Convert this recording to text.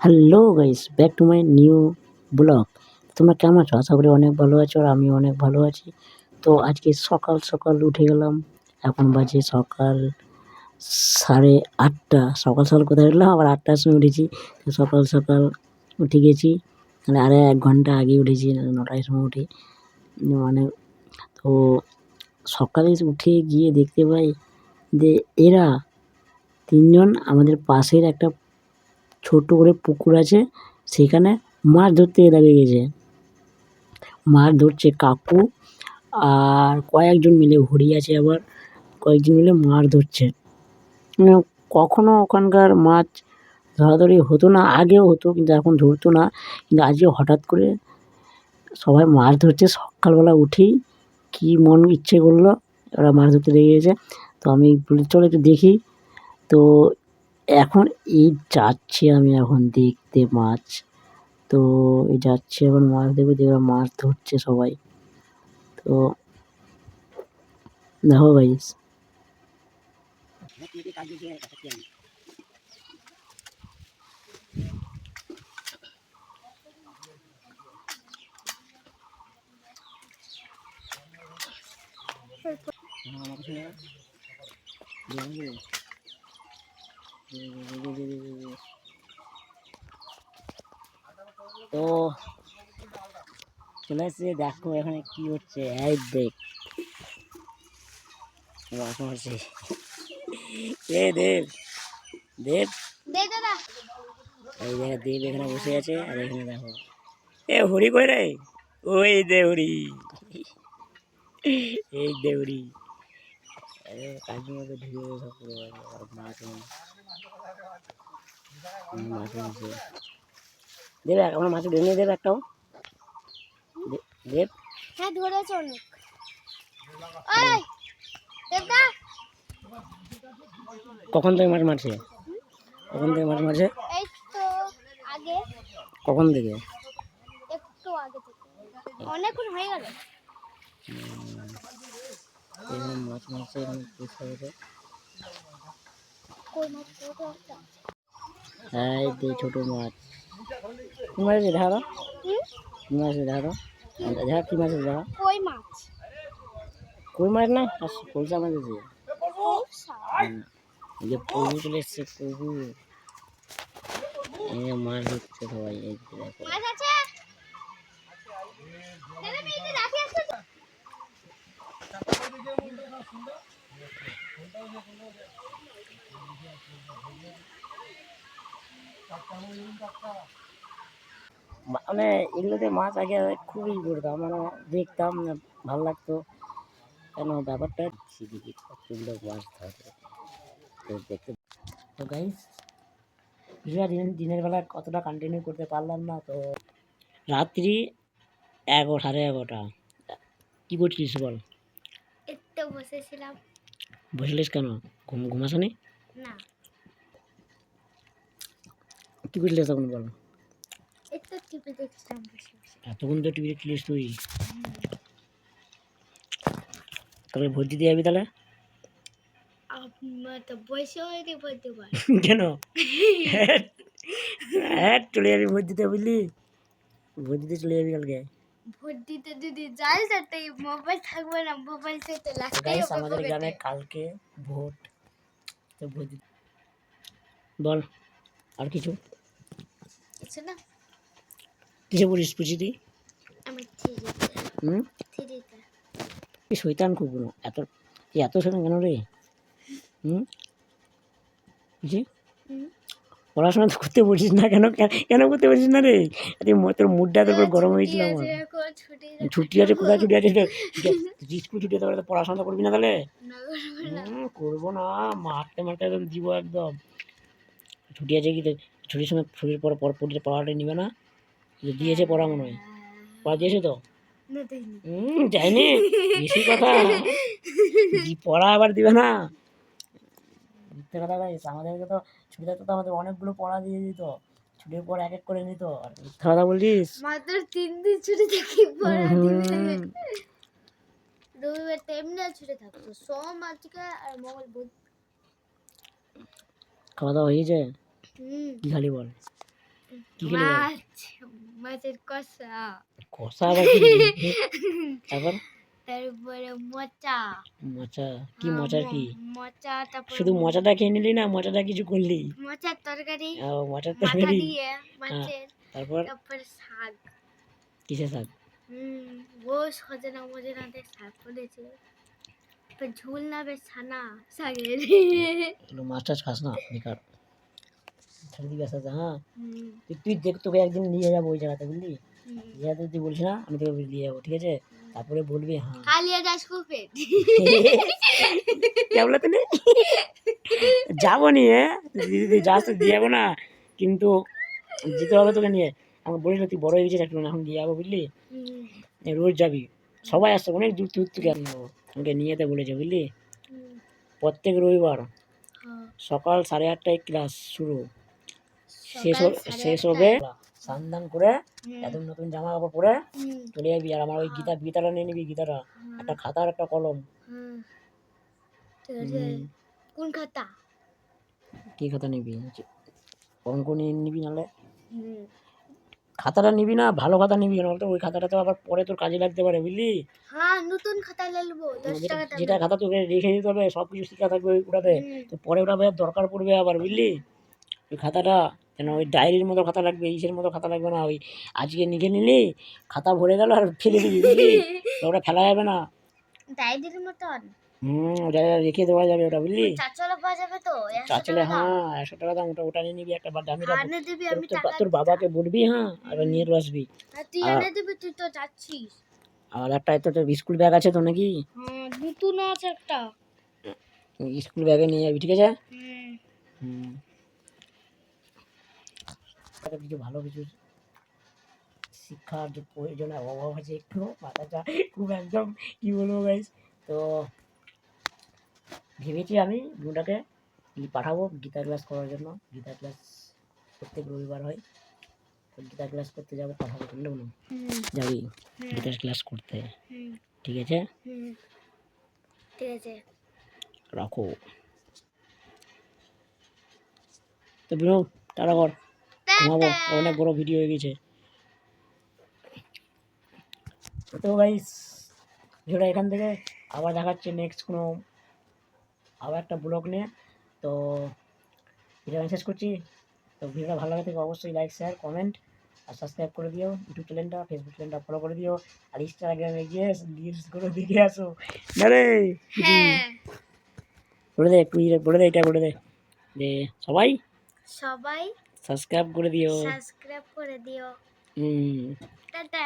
Hello guys, back to my new blog. তোমরা কেমন আছো? আশা করি অনেক ভালো আছো আর আমি অনেক ভালো আছি। তো আজকে সকাল সকাল উঠে গেলাম। এখন বাজে সকাল সাড়ে আটটা। সকাল সকাল কোথায় উঠলাম? আবার আটটার সময় উঠেছি। সকাল সকাল উঠে গেছি। মানে আরে এক ঘণ্টা আগে উঠেছি নটার সময় উঠে। মানে তো সকালে উঠে গিয়ে দেখতে পাই যে এরা তিনজন আমাদের পাশের একটা ছোট করে পুকুর আছে, সেখানে মাছ ধরতে এরা গেছে মাছ ধরছে কাকু আর কয়েকজন মিলে, হরি আছে আবার, কয়েকজন মিলে মাছ ধরছে। মানে কখনো ওখানকার মাছ ধরাধরি হতো না, আগেও হতো, কিন্তু এখন ধরতো না। কিন্তু আজকে হঠাৎ করে সবাই মাছ ধরছে, সকালবেলা উঠেই কী মন ইচ্ছে করল ওরা মাছ ধরতে লেগে গেছে। তো আমি চলো একটু দেখি। তো এখন এই যাচ্ছি আমি এখন দেখতে মাছ। তো এই যাচ্ছি এখন মাছ দেখব যে মাছ ধরছে সবাই। তো দেখো গাইস তো চলে এসছে দেখো এখানে কি হচ্ছে এই এ দেব দেব। এই দেখো দেব এখানে বসে আছে আর এখানে দেখো। এ হরি কই রে? ওই দে হরি এই দে হরি আরে কাজের মধ্যে ঢুকে সব পুরো। মাছ দেব আমার মাছ নিয়ে দেব একটাও। দেব হ্যাঁ ধরেছে অনেক। কখন থেকে মাছ মারছে? কখন থেকে মাছ মারছে? কখন থেকে? একটু আগে অনেকক্ষণ হয়ে গেল। মাছ মারছে এখানে পুষতে হয়েছে কই মাছ ছোট একটা এই যে ছোট মাছ। কি মাছ দাও কি মাছ দাও দেখা কি মাছ আছে দেখা কই মাছ? কই মাছ না? আর কলসা মাছ আছে। এই যে প্রভু চলে এসছে প্রভু এই মাছ ধরছে সবাই এই যে দেখো। মাছ আছে? দাদা আমি রাখি আসতে তো। মানে এগুলোতে মাছ আগে খুবই করতাম মানে দেখতাম ভালো লাগতো। কেন, ব্যাপারটা কতগুলো মাছ ধরে দেখতে তো দিন, দিনের বেলা কতটা কন্টিনিউ করতে পারলাম না, তো রাত্রি এগারো, সাড়ে এগারোটা। কী করছিস বল? একটু বসেছিলাম। বসলিস কেন? ঘুম ঘুমাসনি না। কী করছিলিস তখন বল? এতক্ষণ তো টিভি দেখছিলিস তুই। তবে ভোট দিতে যাবি তাহলে? কেন? হ্যাঁ চলে যাবি ভোট দিতে বুঝলি? ভোট দিতে চলে যাবি কালকে। ভোট দিতে যদি যাই যাতে মোবাইল থাকবে না মোবাইল থেকে লাগতেই গাইস হবে আমাদের গ্রামে কালকে ভোট। তো ভোট বল আর কিছু? কিছু না। কিসে পড়িস পুছি তুই আমি হুম? শৈতান খুব এত এত শৈতান কেন রে? হুম? বুঝি হুম পড়াশোনা তো করতে বলছিস না কেন? কেন- করতে বলছিস না রে? তুই তোর মুডটা তোর গরম হয়েছিল আমার। ছুটি আছে। কোথায় ছুটি আছে? স্কুল ছুটি আছে তাহলে তো পড়াশোনা তো করবি না তাহলে? করব না। মারতে মারতে একদম দিব একদম। ছুটি আছে কি ছুটির সময় ছুটির পর পর পড়ে পড়াটা নিবে না? দিয়েছে পড়া মনে হয়। পড়া দিয়েছে তো? না দেখিনি হুম যায়নি বেশি কথা। পড়া আবার দিবে না। মিথ্যে কথা আমাদেরকে তো ছুটি থাকতে তো আমাদের অনেকগুলো পড়া দিয়ে দিত। ছুটির পর এক এক করে নিত। আর মিথ্যে কথা বলছিস মাত্র তিন দিন ছুটি থেকে পড়া দিবে। রবিবার তো এমনি ছুটি থাকতো। সোম আজকে আর মঙ্গল বুধ। খাওয়া দাওয়া হয়েছে হুম। কি খালি বল? কি খেলে মাছ মাছের কষা। কষা আবার তারপর তারপরে মোচা। মোচা? কি হ্যাঁ, মোচার কি? মোচা তারপর শুধু মোচাটা খেয়ে নিলি না মোচাটা কিছু করলি? মোচার তরকারি ও, মোচার তরকারি। দিয়ে মাছের তারপর? তারপর শাক। কিসের শাক? হুম ও সজনা মজনা দিয়ে শাক করেছে। তারপর ঝুল না বেশ ছানা শাকের। মাছ টাছ খাস না বেকার। আস্তে আস্তে, হ্যাঁ? তুই দেখ তোকে একদিন নিয়ে যাব ওই জায়গাতে বুঝলি। জায়গাতে তুই বলছিস না আমি তোকে নিয়ে যাব ঠিক আছে? তারপরে বলবি হ্যাঁ। কালিয়া দাস কুপেট কে বলে তুমি যাব নিয়ে তুই যাস তো দিয়ে না। কিন্তু যেতে হবে তোকে নিয়ে। আমি বলি তুই বড় হয়ে গেছিস একটু এখন দিয়ে যাব বুঝলি? রোজ যাবি। সবাই আসছে অনেক দূর দূর থেকে আমি আমাকে নিয়ে যেতে বলেছে বুঝলি? প্রত্যেক রবিবার হ্যাঁ। সকাল সাড়ে আটটায় ক্লাস শুরু। শেষ শেষ হবে স্নান করে হুম, একদম নতুন জামা কাপড় পরে চলে যাবি আর আমার ওই গীতা গীতাটা নিয়ে নিবি গীতাটা। একটা খাতা আর একটা কলম। কোন খাতা? কি খাতা নিবি? অঙ্ক নিয়ে নিবি নাহলে। খাতাটা নিবি না ভালো খাতা নিবি না তো ওই খাতাটা তো আবার পরে তোর কাজে লাগতে পারে বুঝলি? হ্যাঁ নতুন খাতা নেব যেটা খাতা তোকে রেখে দিতে হবে সব কিছু শিখা থাকবে ওই ওটাতে। তো পরে ওটা দরকার পড়বে আবার বুঝলি? ওই খাতাটা কেন ওই ডায়েরির মতো খাতা লাগবে ইসের মতো খাতা লাগবে না ওই আজকে লিখে নিলি খাতা ভরে গেল আর ফেলে তো ওটা ফেলা যাবে না। ডায়েরির মতন হুম ওটা রেখে দেওয়া যাবে ওটা বুঝলি? চাচলা পাওয়া যাবে তো চাচলে হ্যাঁ একশো টাকা দাম ওটা ওটা নিয়ে নিবি একটা বা দিবি তোর আমি তোর তোর বাবাকে বলবি হ্যাঁ আর নিয়ে আসবি। আর তুই এনে দিবি তুই তো যাচ্ছিস। আর একটা তো তোর স্কুল ব্যাগ আছে তো নাকি? হ্যাঁ নতুন আছে একটা। স্কুল ব্যাগে নিয়ে যাবি ঠিক আছে? হুম। হুম। তাতে কিছু ভালো কিছু শিক্ষার যে প্রয়োজনের অভাব আছে একটু মাথাটা খুব একদম কি বলব গাইস তো ভেবেছি আমি বোনটাকে পাঠাবো গীতা ক্লাস করার জন্য। গীতা ক্লাস প্রত্যেক রবিবার হয়। তো গীতা ক্লাস করতে যাব পাঠাবো বোন হুম। যাবি গীতা ক্লাস করতে। ঠিক আছে? ঠিক আছে। রাখো। তো বিনু টাটা কর। ঘুমাবো অনেক বড় ভিডিও হয়ে গেছে। তো গাইস ভিডিওটা এখান থেকে আবার দেখাচ্ছে নেক্সট কোনো আবার একটা ব্লগ নিয়ে। তো ভিডিও শেষ করছি। তো ভিডিওটা ভালো লাগে থাকে অবশ্যই লাইক শেয়ার কমেন্ট আর সাবস্ক্রাইব করে দিও। ইউটিউব চ্যানেলটা ফেসবুক চ্যানেলটা ফলো করে দিও। আর ইনস্টাগ্রামে গিয়ে রিলস করে দেখে আসো। না রে হ্যাঁ। বলে দে একটু বলে দে এটা বলে দে। যে সবাই সবাই সাবস্ক্রাইব করে দিও। সাবস্ক্রাইব করে দিও। Hmm tata.